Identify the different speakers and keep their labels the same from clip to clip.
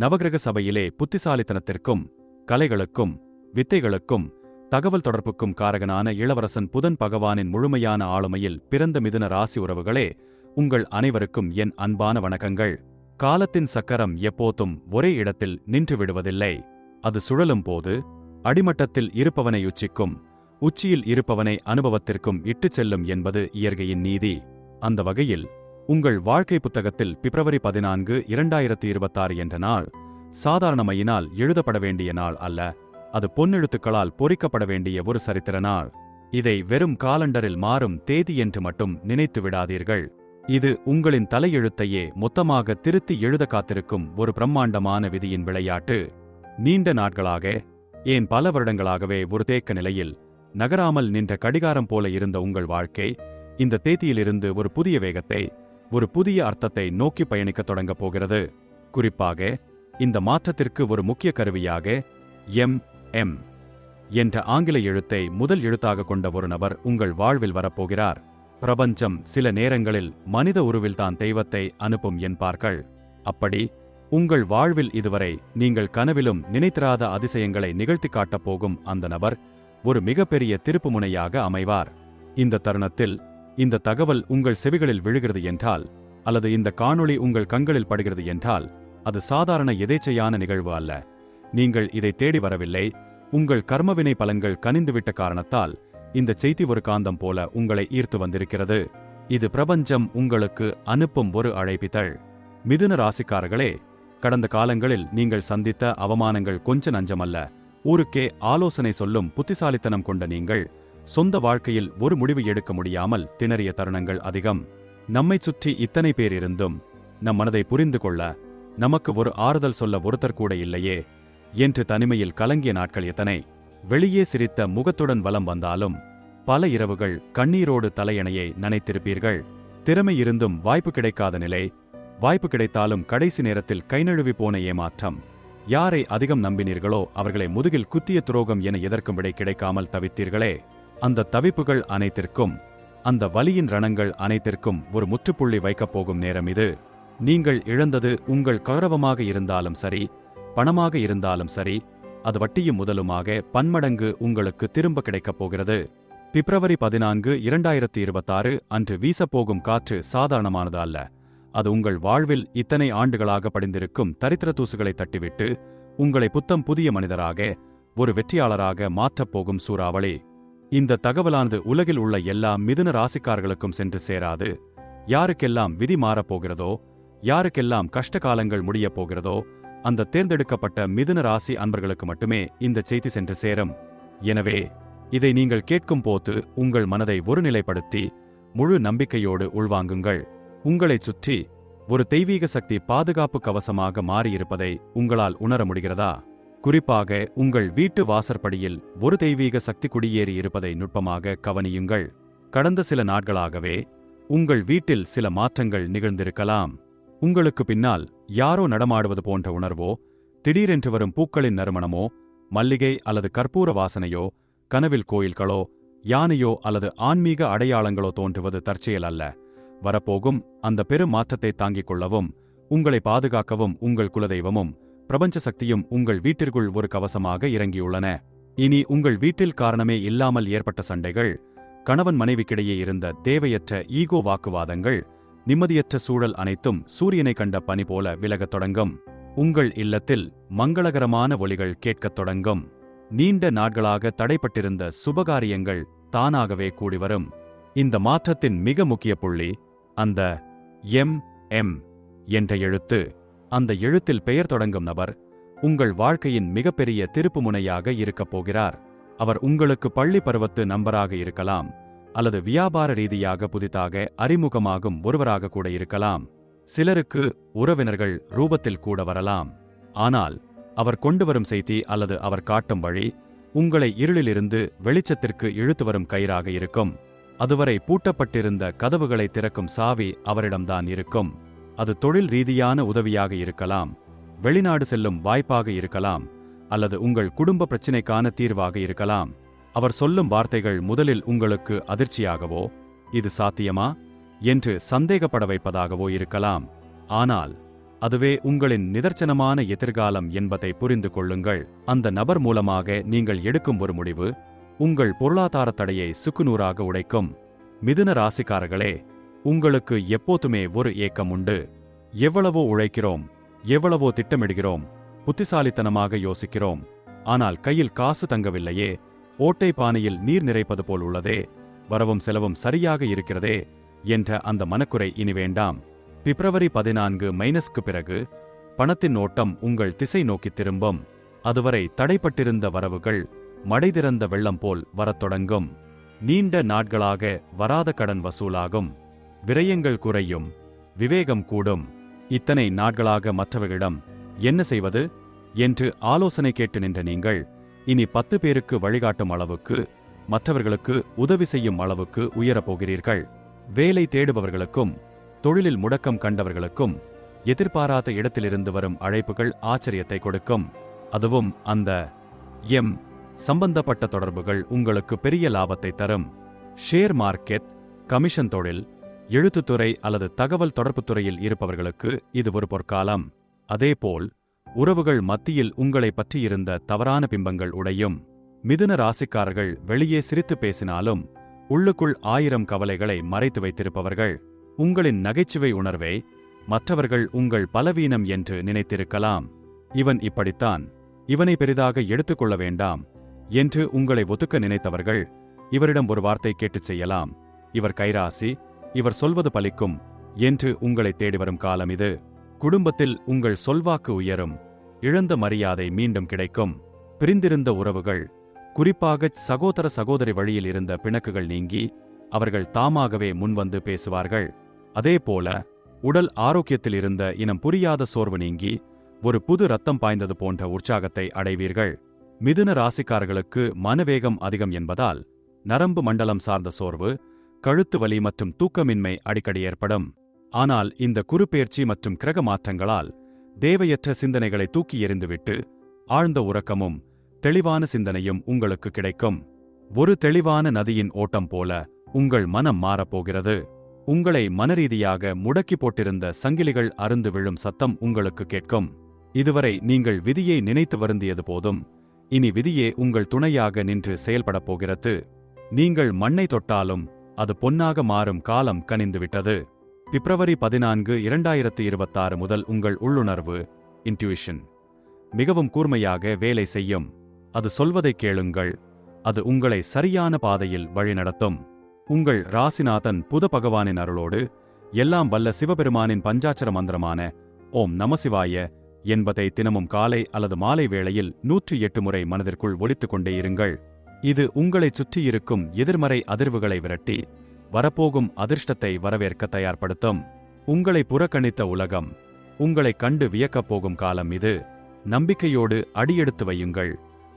Speaker 1: நவகிரக சபையிலே புத்திசாலித்தனத்திற்கும் கலைகளுக்கும் வித்தைகளுக்கும் தகவல் தொடர்புக்கும் காரகனான இளவரசன் புதன் பகவானின் முழுமையான ஆளுமையில் பிறந்த மிதுன ராசி உறவுகளே உங்கள் அனைவருக்கும் என் அன்பான வணக்கங்கள். காலத்தின் சக்கரம் எப்போதும் ஒரே இடத்தில் நின்று விடுவதில்லை. அது சுழலும் போது அடிமட்டத்தில் இருப்பவனை உச்சிக்கும் உச்சியில் இருப்பவனை அனுபவத்திற்கும் இட்டுச் செல்லும் என்பது இயற்கையின் நீதி. அந்த வகையில் உங்கள் வாழ்க்கை புத்தகத்தில் பிப்ரவரி பதினான்கு இரண்டாயிரத்தி இருபத்தாறு என்ற நாள் சாதாரணமையினால் எழுதப்பட வேண்டிய நாள் அல்ல அது பொன்னெழுத்துக்களால் பொறிக்கப்பட வேண்டிய ஒரு சரித்திர நாள். இதை வெறும் காலண்டரில் மாறும் தேதி என்று மட்டும் நினைத்து விடாதீர்கள். இது உங்களின் தலையெழுத்தையே மொத்தமாக திருத்தி எழுத காத்திருக்கும் ஒரு பிரம்மாண்டமான விதியின் விளையாட்டு. நீண்ட நாட்களாக ஏன் பல வருடங்களாகவே ஒரு தேக்க நிலையில் நகராமல் நின்ற கடிகாரம் போல இருந்த உங்கள் வாழ்க்கை இந்த தேதியிலிருந்து ஒரு புதிய வேகத்தை ஒரு புதிய அர்த்தத்தை நோக்கி பயணிக்கத் தொடங்கப் போகிறது. குறிப்பாக இந்த மாற்றத்திற்கு ஒரு முக்கிய கருவியாக எம் எம் என்ற ஆங்கில எழுத்தை முதல் எழுத்தாக கொண்ட ஒரு நபர் உங்கள் வாழ்வில் வரப்போகிறார். பிரபஞ்சம் சில நேரங்களில் மனித உருவில்தான் தெய்வத்தை அனுப்பும் என்பார்கள். அப்படி உங்கள் வாழ்வில் இதுவரை நீங்கள் கனவிலும் நினைத்திராத அதிசயங்களை நிகழ்த்தி காட்டப் போகும் அந்த நபர் ஒரு மிகப்பெரிய திருப்புமுனையாக அமைவார். இந்த தருணத்தில் இந்த தகவல் உங்கள் செவிகளில் விழுகிறது என்றால் அல்லது இந்த காணொளி உங்கள் கண்களில் படுகிறது என்றால் அது சாதாரண எதேச்சையான நிகழ்வு அல்ல. நீங்கள் இதை தேடி வரவில்லை. உங்கள் கர்மவினை பலன்கள் கனிந்துவிட்ட காரணத்தால் இந்த செய்தி ஒரு காந்தம் போல உங்களை ஈர்த்து வந்திருக்கிறது. இது பிரபஞ்சம் உங்களுக்கு அனுப்பும் ஒரு அழைப்பிதழ். மிதுன ராசிக்காரர்களே கடந்த காலங்களில் நீங்கள் சந்தித்த அவமானங்கள் கொஞ்ச நஞ்சமல்ல. ஊருக்கே ஆலோசனை சொல்லும் புத்திசாலித்தனம் கொண்ட நீங்கள் சொந்த வாழ்க்கையில் ஒரு முடிவு எடுக்க முடியாமல் திணறிய தருணங்கள் அதிகம். நம்மை சுற்றி இத்தனை பேர் இருந்தும் நம் மனதை புரிந்து கொள்ள நமக்கு ஒரு ஆறுதல் சொல்ல ஒருத்தர் கூட இல்லையே என்று தனிமையில் கலங்கிய நாட்கள் எத்தனை. வெளியே சிரித்த முகத்துடன் வலம் வந்தாலும் பல இரவுகள் கண்ணீரோடு தலையணையை நனைத்திருப்பீர்கள். திறமை இருந்தும் வாய்ப்பு கிடைக்காத நிலை வாய்ப்பு கிடைத்தாலும் கடைசி நேரத்தில் கைநழுவி போன ஏமாற்றம். யாரை அதிகம் நம்பினீர்களோ அவர்களை முதுகில் குத்திய துரோகம் என எதற்கும் விடை கிடைக்காமல் தவித்தீர்களே. அந்த தவிப்புகள் அனைத்திற்கும் அந்த வலியின் ரணங்கள் அனைத்திற்கும் ஒரு முற்றுப்புள்ளி வைக்கப் போகும் நேரம் இது. நீங்கள் இழந்தது உங்கள் கௌரவமாக இருந்தாலும் சரி பணமாக இருந்தாலும் சரி அது வட்டியும் முதலுமாக பன்மடங்கு உங்களுக்கு திரும்ப கிடைக்கப் போகிறது. பிப்ரவரி பதினான்கு இரண்டாயிரத்தி இருபத்தாறு அன்று வீசப்போகும் காற்று சாதாரணமானது அல்ல. அது உங்கள் வாழ்வில் இத்தனை ஆண்டுகளாக படிந்திருக்கும் தரித்திர தூசுகளை தட்டிவிட்டு உங்களை புத்தம் புதிய மனிதராக ஒரு வெற்றியாளராக மாற்றப் போகும் சூறாவளி. இந்த தகவலானது உலகில் உள்ள எல்லா மிதுன ராசிக்காரர்களுக்கும் சென்று சேராது. யாருக்கெல்லாம் விதி மாறப்போகிறதோ யாருக்கெல்லாம் கஷ்ட காலங்கள் முடியப் போகிறதோ அந்த தேர்ந்தெடுக்கப்பட்ட மிதுன ராசி அன்பர்களுக்கு மட்டுமே இந்த செய்தி சென்று சேரும். எனவே இதை நீங்கள் கேட்கும் போது உங்கள் மனதை ஒருநிலைப்படுத்தி முழு நம்பிக்கையோடு உள்வாங்குங்கள். உங்களைச் சுற்றி ஒரு தெய்வீக சக்தி பாதுகாப்பு கவசமாக மாறியிருப்பதை உங்களால் உணர முடிகிறதா? குறிப்பாக உங்கள் வீட்டு வாசற்படியில் ஒரு தெய்வீக சக்தி குடியேறி இருப்பதை நுட்பமாக கவனியுங்கள். கடந்த சில நாட்களாகவே உங்கள் வீட்டில் சில மாற்றங்கள் நிகழ்ந்திருக்கலாம். உங்களுக்கு பின்னால் யாரோ நடமாடுவது போன்ற உணர்வோ திடீரென்று வரும் பூக்களின் நறுமணமோ மல்லிகை அல்லது கற்பூர வாசனையோ கனவில் கோயில்களோ யானையோ அல்லது ஆன்மீக அடையாளங்களோ தோன்றுவது தற்செயல் அல்ல. வரப்போகும் அந்த பெரும் மாற்றத்தை தாங்கிக் கொள்ளவும் உங்களை பாதுகாக்கவும் உங்கள் குலதெய்வமும் பிரபஞ்ச சக்தியும் உங்கள் வீட்டிற்குள் ஒரு கவசமாக இறங்கியுள்ளன. இனி உங்கள் வீட்டில் காரணமே இல்லாமல் ஏற்பட்ட சண்டைகள் கணவன் மனைவிக்கிடையே இருந்த தேவையற்ற ஈகோ வாக்குவாதங்கள் நிம்மதியற்ற சூழல் அனைத்தும் சூரியனை கண்ட பனி போல விலகத் தொடங்கும். உங்கள் இல்லத்தில் மங்களகரமான ஒலிகள் கேட்கத் தொடங்கும். நீண்ட நாட்களாக தடைப்பட்டிருந்த சுபகாரியங்கள் தானாகவே கூடி வரும். இந்த மாற்றத்தின் மிக முக்கிய புள்ளி அந்த எம் எம் என்ற எழுத்து. அந்த எழுத்தில் பெயர் தொடங்கும் நபர் உங்கள் வாழ்க்கையின் மிகப்பெரிய திருப்புமுனையாக இருக்கப் போகிறார். அவர் உங்களுக்கு பள்ளி பருவத்து நம்பராக இருக்கலாம் அல்லது வியாபார ரீதியாக புதிதாக அறிமுகமாகும் ஒருவராக கூட இருக்கலாம். சிலருக்கு உறவினர்கள் ரூபத்தில் கூட வரலாம். ஆனால் அவர் கொண்டு வரும் செய்தி அல்லது அவர் காட்டும் வழி உங்களை இருளிலிருந்து வெளிச்சத்திற்கு இழுத்து வரும் கயிறாக இருக்கும். அதுவரை பூட்டப்பட்டிருந்த கதவுகளை திறக்கும் சாவி அவரிடம்தான் இருக்கும். அது தொழில் ரீதியான உதவியாக இருக்கலாம் வெளிநாடு செல்லும் வாய்ப்பாக இருக்கலாம் அல்லது உங்கள் குடும்ப பிரச்சினைக்கான தீர்வாக இருக்கலாம். அவர் சொல்லும் வார்த்தைகள் முதலில் உங்களுக்கு அதிர்ச்சியாகவோ இது சாத்தியமா? என்று சந்தேகப்பட வைப்பதாகவோ இருக்கலாம். ஆனால் அதுவே உங்களின் நிதர்சனமான எதிர்காலம் என்பதை புரிந்து கொள்ளுங்கள். அந்த நபர் மூலமாக நீங்கள் எடுக்கும் ஒரு முடிவு உங்கள் பொருளாதார தடையை சுக்குநூறாக உடைக்கும். மிதுன ராசிக்காரர்களே உங்களுக்கு எப்போதுமே ஒரு ஏக்கம் உண்டு. எவ்வளவோ உழைக்கிறோம் எவ்வளவோ திட்டமிடுகிறோம் புத்திசாலித்தனமாக யோசிக்கிறோம். ஆனால் கையில் காசு தங்கவில்லையே ஓட்டை பானையில் நீர் நிறைப்பது போல் உள்ளதே வரவும் செலவும் சரியாக இருக்கிறதே என்ற அந்த மனக்குறை இனி வேண்டாம். பிப்ரவரி பதினான்கு மைனஸ்க்கு பிறகு பணத்தின் ஓட்டம் உங்கள் திசை நோக்கித் திரும்பும். அதுவரை தடைப்பட்டிருந்த வரவுகள் மடை திறந்த வெள்ளம் போல் வரத் தொடங்கும். நீண்ட நாட்களாக வராத கடன் வசூலாகும். விரயங்கள் குறையும் விவேகம் கூடும். இத்தனை நாட்களாக மற்றவர்களிடம் என்ன செய்வது என்று ஆலோசனை கேட்டு நின்ற நீங்கள் இனி பத்து பேருக்கு வழிகாட்டும் அளவுக்கு மற்றவர்களுக்கு உதவி செய்யும் அளவுக்கு உயரப் போகிறீர்கள். வேலை தேடுபவர்களுக்கும் தொழிலில் முடக்கம் கண்டவர்களுக்கும் எதிர்பாராத இடத்திலிருந்து வரும் அழைப்புகள் ஆச்சரியத்தை கொடுக்கும். அதுவும் அந்த எம் சம்பந்தப்பட்ட தொடர்புகள் உங்களுக்கு பெரிய லாபத்தை தரும். ஷேர் மார்க்கெட் கமிஷன் தொழில் எழுத்துத்துறை அல்லது தகவல் தொடர்பு துறையில் இருப்பவர்களுக்கு இது ஒரு பொற்காலம். அதேபோல் உறவுகள் மத்தியில் உங்களை பற்றியிருந்த தவறான பிம்பங்கள் உடையும். மிதுன ராசிக்காரர்கள் வெளியே சிரித்து பேசினாலும் உள்ளுக்குள் ஆயிரம் கவலைகளை மறைத்து வைத்திருப்பவர்கள். உங்களின் நகைச்சுவை உணர்வை மற்றவர்கள் உங்கள் பலவீனம் என்று நினைத்திருக்கலாம். இவன் இப்படித்தான். இவனை பெரிதாக எடுத்துக்கொள்ள வேண்டாம். என்று உங்களை ஒதுக்க நினைத்தவர்கள் இவரிடம் ஒரு வார்த்தை கேட்டுச் செய்யலாம். இவர் கைராசி இவர் சொல்வது பலிக்கும் என்று உங்களை தேடி வரும் காலம் இது. குடும்பத்தில் உங்கள் சொல்வாக்கு உயரும். இழந்த மரியாதை மீண்டும் கிடைக்கும். பிரிந்திருந்த உறவுகள் குறிப்பாக சகோதர சகோதரி வழியில் இருந்த பிணக்குகள் நீங்கி அவர்கள் தாமாகவே முன்வந்து பேசுவார்கள். அதேபோல உடல் ஆரோக்கியத்தில் இருந்த இனம் புரியாத சோர்வு நீங்கி ஒரு புது ரத்தம் பாய்ந்தது போன்ற உற்சாகத்தை அடைவீர்கள். மிதுன ராசிக்காரர்களுக்கு மனவேகம் அதிகம் என்பதால் நரம்பு மண்டலம் சார்ந்த சோர்வு கழுத்து வலி மற்றும் தூக்கமின்மை அடிக்கடி ஏற்படும். ஆனால் இந்த குறுப்பெயர்ச்சி மற்றும் கிரக மாற்றங்களால் தேவையற்ற சிந்தனைகளை தூக்கி எறிந்துவிட்டு ஆழ்ந்த உறக்கமும் தெளிவான சிந்தனையும் உங்களுக்கு கிடைக்கும். ஒரு தெளிவான நதியின் ஓட்டம் போல உங்கள் மனம் மாறப்போகிறது உங்களை மனரீதியாக முடக்கி போட்டிருந்த சங்கிலிகள் அருந்து விழும் சத்தம் உங்களுக்கு கேட்கும். இதுவரை நீங்கள் விதியை நினைத்து வருந்தியது போதும். இனி விதியே உங்கள் துணையாக நின்று செயல்படப் போகிறது. நீங்கள் மண்ணை தொட்டாலும் அது பொன்னாக மாறும் காலம் கனிந்துவிட்டது. பிப்ரவரி பதினான்கு இரண்டாயிரத்து இருபத்தாறு முதல் உங்கள் உள்ளுணர்வு இன்ட்யூஷன் மிகவும் கூர்மையாக வேலை செய்யும். அது சொல்வதை கேளுங்கள். அது உங்களை சரியான பாதையில் வழிநடத்தும். உங்கள் ராசிநாதன் புத பகவானின் அருளோடு எல்லாம் வல்ல சிவபெருமானின் பஞ்சாட்சர மந்திரமான ஓம் நமசிவாய என்பதை தினமும் காலை அல்லது மாலை வேளையில் நூற்றி எட்டு முறை மனதிற்குள் ஒலித்துக் கொண்டே இருங்கள். இது உங்களைச் சுற்றியிருக்கும் எதிர்மறை அதிர்வுகளை விரட்டி வரப்போகும் அதிர்ஷ்டத்தை வரவேற்க தயார்படுத்தும். உங்களை புறக்கணித்த உலகம் உங்களைக் கண்டு வியக்கப் போகும் காலம் இது. நம்பிக்கையோடு அடியெடுத்து வையுங்கள்.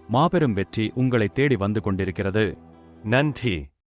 Speaker 1: மாபெரும் வெற்றி உங்களை தேடி வந்து கொண்டிருக்கிறது.
Speaker 2: நன்றி.